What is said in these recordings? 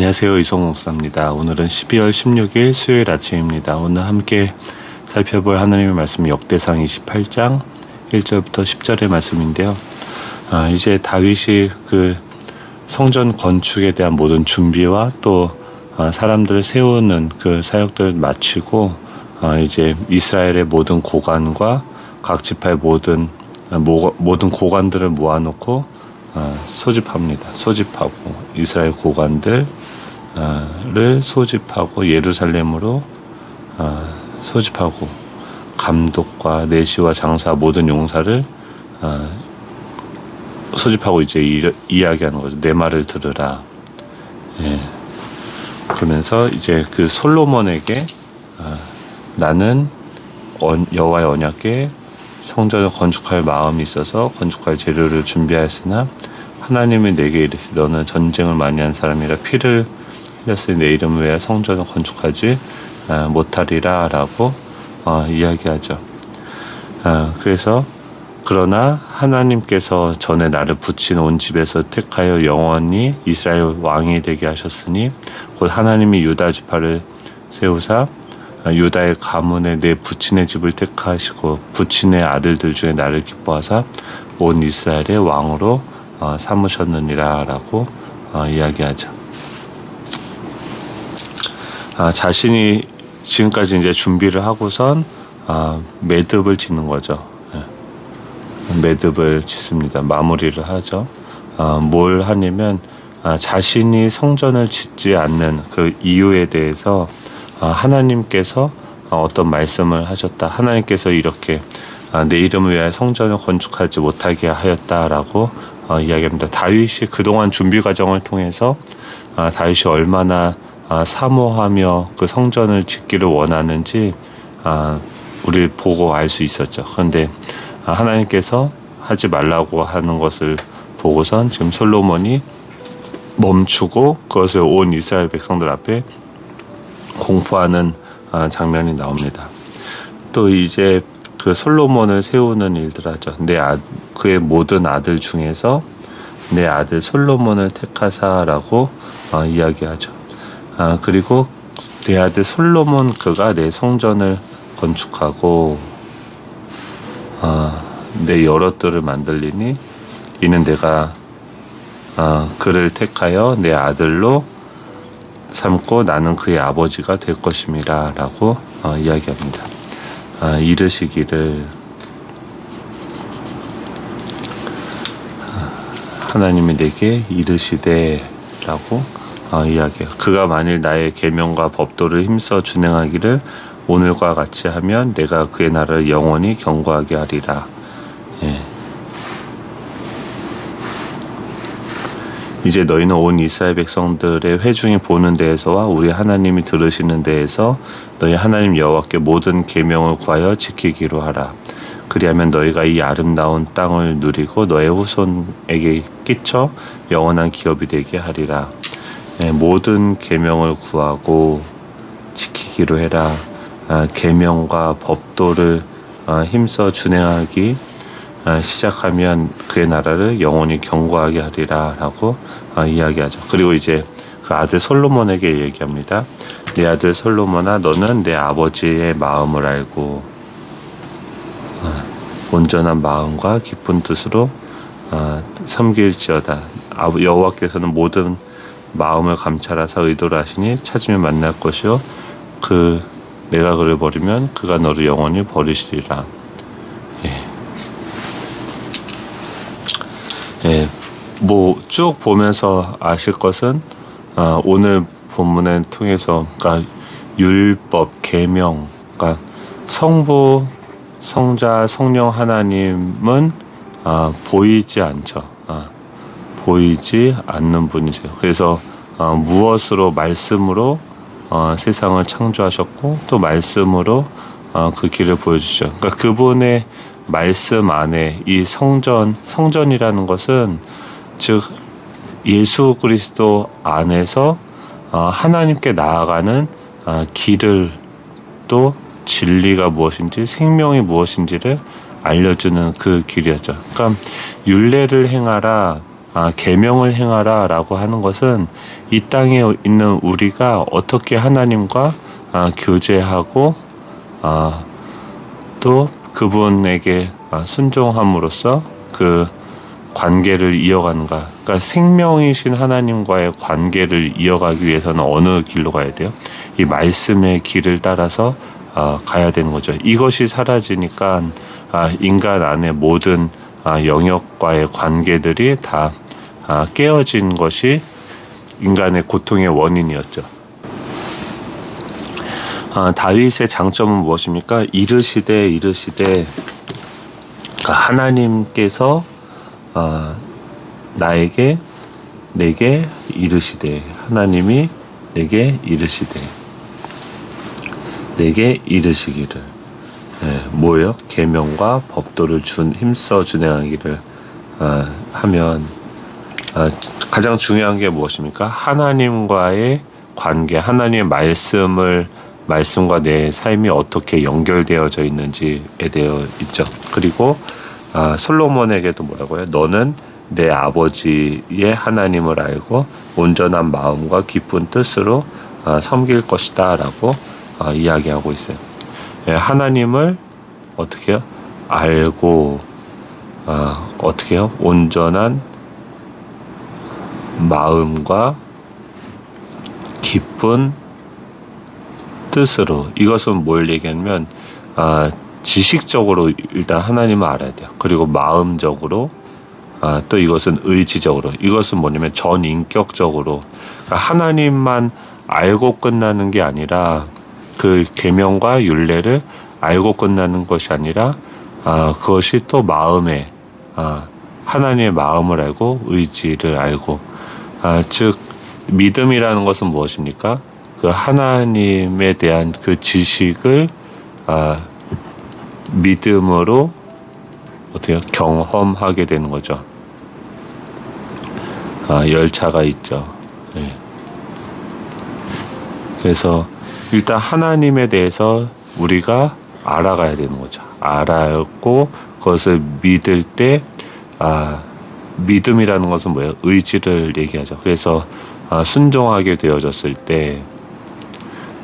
안녕하세요. 이성 목사입니다. 오늘은 12월 16일 수요일 아침입니다. 오늘 함께 살펴볼 하나님의 말씀 역대상 28장 1절부터 10절의 말씀인데요. 아, 이제 다윗이 그 성전 건축에 대한 모든 준비와 또 아, 사람들을 세우는 그 사역들을 마치고 아, 이제 이스라엘의 모든 고관과 각 지파의 모든 아, 모, 모든 고관들을 모아놓고 아, 소집합니다. 소집하고 이스라엘 고관들을 소집하고 예루살렘으로 아, 소집하고 감독과 내시와 장사 모든 용사를 아, 소집하고 이제 이, 이야기하는 거죠. 내 말을 들으라. 예. 그러면서 이제 그 솔로몬에게 나는 여호와의 언약에 성전을 건축할 마음이 있어서 건축할 재료를 준비하였으나 하나님이 내게 이르시 너는 전쟁을 많이 한 사람이라 피를 흘렸으니 내 이름을 위하여 성전을 건축하지 아, 못하리라 라고 어, 이야기하죠. 아, 그래서 그러나 하나님께서 전에 나를 붙인 온 집에서 택하여 영원히 이스라엘 왕이 되게 하셨으니 곧 하나님이 유다 지파를 세우사 유다의 가문에 내 부친의 집을 택하시고 부친의 아들들 중에 나를 기뻐하사 온 이스라엘의 왕으로 어, 삼으셨느니라라고 어, 이야기하죠. 아, 자신이 지금까지 이제 준비를 하고선 아, 매듭을 짓는 거죠. 예. 매듭을 짓습니다. 마무리를 하죠. 아, 뭘 하냐면 아, 자신이 성전을 짓지 않는 그 이유에 대해서 아, 하나님께서 어떤 말씀을 하셨다. 하나님께서 이렇게 아, 내 이름을 위하여 성전을 건축하지 못하게 하였다라고 어, 이야기합니다. 다윗이 그동안 준비 과정을 통해서 아, 다윗이 얼마나 사모하며 그 성전을 짓기를 원하는지 우리 보고 알 수 있었죠. 그런데 하나님께서 하지 말라고 하는 것을 보고선 지금 솔로몬이 멈추고 그것을 온 이스라엘 백성들 앞에 공포하는 아, 장면이 나옵니다. 또 이제 그 솔로몬을 세우는 일들 하죠. 내 아, 그의 모든 아들 중에서 내 아들 솔로몬을 택하사라고 어, 이야기하죠. 아, 그리고 내 아들 솔로몬 그가 내 성전을 건축하고 아, 내 여러 뜰을 만들리니 이는 내가 아, 그를 택하여 내 아들로 삼고 나는 그의 아버지가 될 것입니다. 라고 어, 이야기합니다. 아, 이르시기를 하나님이 내게 이르시되 라고 어, 이야기해요. 그가 만일 나의 계명과 법도를 힘써 준행하기를 오늘과 같이 하면 내가 그의 나라를 영원히 경고하게 하리라. 예. 이제 너희는 온 이스라엘 백성들의 회중이 보는 데에서와 우리 하나님이 들으시는 데에서 너희 하나님 여호와께 모든 계명을 구하여 지키기로 하라. 그리하면 너희가 이 아름다운 땅을 누리고 너의 후손에게 끼쳐 영원한 기업이 되게 하리라. 네, 모든 계명을 구하고 지키기로 해라. 아, 계명과 법도를 아, 힘써 준행하기 아, 시작하면 그의 나라를 영원히 경고하게 하리라 라고 아, 이야기하죠. 그리고 이제 그 아들 솔로몬에게 얘기합니다. 내 아들 솔로몬아 너는 내 아버지의 마음을 알고 아, 온전한 마음과 기쁜 뜻으로 섬길지어다. 여호와께서는 모든 마음을 감찰하사 의도를 하시니 찾으면 만날 것이요 그 내가 그를 버리면 그가 너를 영원히 버리시리라. 예, 뭐 쭉 보면서 아실 것은 어, 오늘 본문을 통해서 그러니까 율법, 계명, 그러니까 성부, 성자, 성령 하나님은 어, 보이지 않죠. 어, 보이지 않는 분이세요. 그래서 어, 무엇으로 말씀으로 어, 세상을 창조하셨고 또 말씀으로 어, 그 길을 보여주죠. 그러니까 그분의 말씀 안에 이 성전, 성전이라는 것은 즉 예수 그리스도 안에서 어, 하나님께 나아가는 어, 길을 또 진리가 무엇인지 생명이 무엇인지를 알려주는 그 길이었죠. 그러니까 율례를 행하라 아, 계명을 행하라라고 하는 것은 이 땅에 있는 우리가 어떻게 하나님과 아, 교제하고 아, 또 그분에게 아, 순종함으로써 그 관계를 이어가는가. 그러니까 생명이신 하나님과의 관계를 이어가기 위해서는 어느 길로 가야 돼요? 이 말씀의 길을 따라서 아, 가야 되는 거죠. 이것이 사라지니까 아, 인간 안에 모든 아, 영역과의 관계들이 다 아, 깨어진 것이 인간의 고통의 원인이었죠. 아, 다윗의 장점은 무엇입니까? 이르시되 이르시되 그러니까 하나님께서 아, 나에게 내게 이르시되 하나님이 내게 이르시되 내게 이르시기를 예, 뭐예요? 계명과 법도를 준 힘써 준행하기를 아, 하면 아, 가장 중요한 게 무엇입니까? 하나님과의 관계, 하나님의 말씀을 말씀과 내 삶이 어떻게 연결되어져 있는지에 대해 있죠. 그리고 아, 솔로몬에게도 뭐라고요? 너는 내 아버지의 하나님을 알고 온전한 마음과 기쁜 뜻으로 아, 섬길 것이다라고 아, 이야기하고 있어요. 예, 하나님을 어떻게 요 알고 아, 어떻게 요 온전한 마음과 기쁜 뜻으로 이것은 뭘 얘기하냐면 아, 지식적으로 일단 하나님을 알아야 돼요. 그리고 마음적으로 아, 또 이것은 의지적으로 이것은 뭐냐면 전인격적으로 그러니까 하나님만 알고 끝나는 게 아니라 그 계명과 윤례를 알고 끝나는 것이 아니라 아, 그것이 또 마음에 아, 하나님의 마음을 알고 의지를 알고 아, 즉 믿음이라는 것은 무엇입니까? 그 하나님에 대한 그 지식을 아, 믿음으로 어떻게 경험하게 되는 거죠. 아, 열차가 있죠. 네. 그래서 일단 하나님에 대해서 우리가 알아가야 되는 거죠. 알았고 그것을 믿을 때 아, 믿음이라는 것은 뭐예요? 의지를 얘기하죠. 그래서 아, 순종하게 되어졌을 때 아,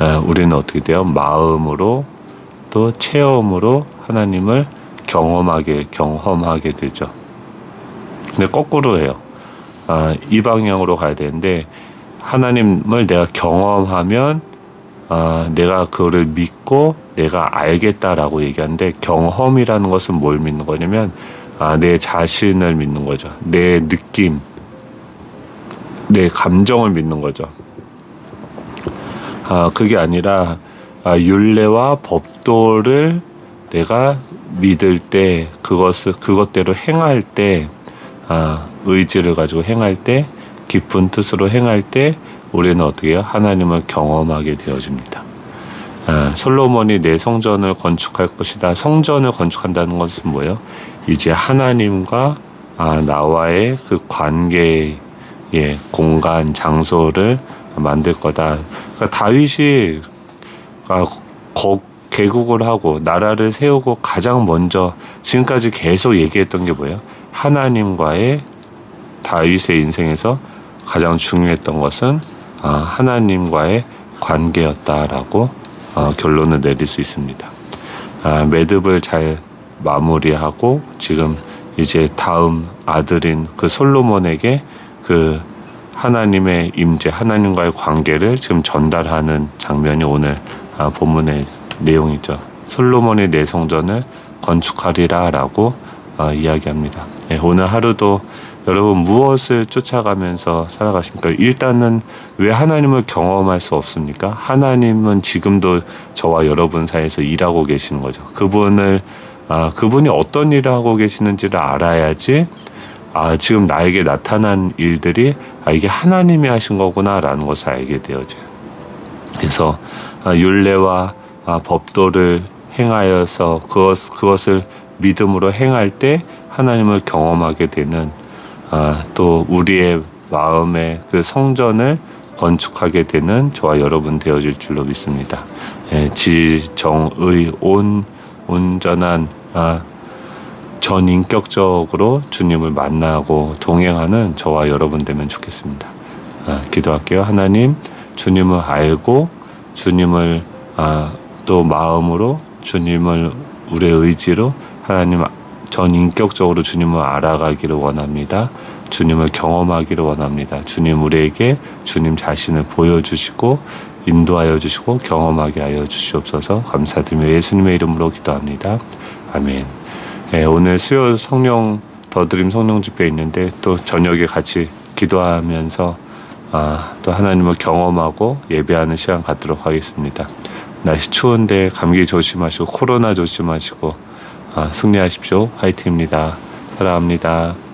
우리는 어떻게 돼요? 마음으로 또 체험으로 하나님을 경험하게 경험하게 되죠. 근데 거꾸로 해요. 아, 이 방향으로 가야 되는데 하나님을 내가 경험하면 아, 내가 그거를 믿고 내가 알겠다라고 얘기하는데 경험이라는 것은 뭘 믿는 거냐면 아, 내 자신을 믿는 거죠. 내 느낌, 내 감정을 믿는 거죠. 아, 그게 아니라 아, 율례와 법도를 내가 믿을 때 그것을 그것대로 행할 때 아, 의지를 가지고 행할 때 깊은 뜻으로 행할 때 우리는 어떻게 해요? 하나님을 경험하게 되어집니다. 아, 솔로몬이 내 성전을 건축할 것이다. 성전을 건축한다는 것은 뭐예요? 이제 하나님과 아, 나와의 그 관계의 공간, 장소를 만들 거다. 그러니까 다윗이 아, 거, 개국을 하고 나라를 세우고 가장 먼저 지금까지 계속 얘기했던 게 뭐예요? 하나님과의 다윗의 인생에서 가장 중요했던 것은 아, 하나님과의 관계였다라고 어, 결론을 내릴 수 있습니다. 아, 매듭을 잘 마무리하고 지금 이제 다음 아들인 그 솔로몬에게 그 하나님의 임재, 하나님과의 관계를 지금 전달하는 장면이 오늘 아, 본문의 내용이죠. 솔로몬의 내 성전을 건축하리라라고 어, 이야기합니다. 네, 오늘 하루도 여러분 무엇을 쫓아가면서 살아가십니까? 일단은 왜 하나님을 경험할 수 없습니까? 하나님은 지금도 저와 여러분 사이에서 일하고 계시는 거죠. 그분을 아, 그분이 어떤 일을 하고 계시는지를 알아야지 아, 지금 나에게 나타난 일들이 아, 이게 하나님이 하신 거구나라는 것을 알게 되어져요. 그래서 아, 율례와 아, 법도를 행하여서 그것, 그것을 믿음으로 행할 때 하나님을 경험하게 되는 아, 또 우리의 마음의 그 성전을 건축하게 되는 저와 여러분 되어질 줄로 믿습니다. 예, 지, 정, 의, 온, 온전한 아, 전인격적으로 주님을 만나고 동행하는 저와 여러분 되면 좋겠습니다. 아, 기도할게요. 하나님, 주님을 알고 주님을 아, 또 마음으로 주님을 우리의 의지로 하나님 전 인격적으로 주님을 알아가기를 원합니다. 주님을 경험하기를 원합니다. 주님 우리에게 주님 자신을 보여주시고 인도하여 주시고 경험하게 하여 주시옵소서 감사드리며 예수님의 이름으로 기도합니다. 아멘. 예, 오늘 수요 성령 더드림 성령 집회 있는데 또 저녁에 같이 기도하면서 아, 또 하나님을 경험하고 예배하는 시간 갖도록 하겠습니다. 날씨 추운데 감기 조심하시고 코로나 조심하시고 아, 승리하십시오. 화이팅입니다. 사랑합니다.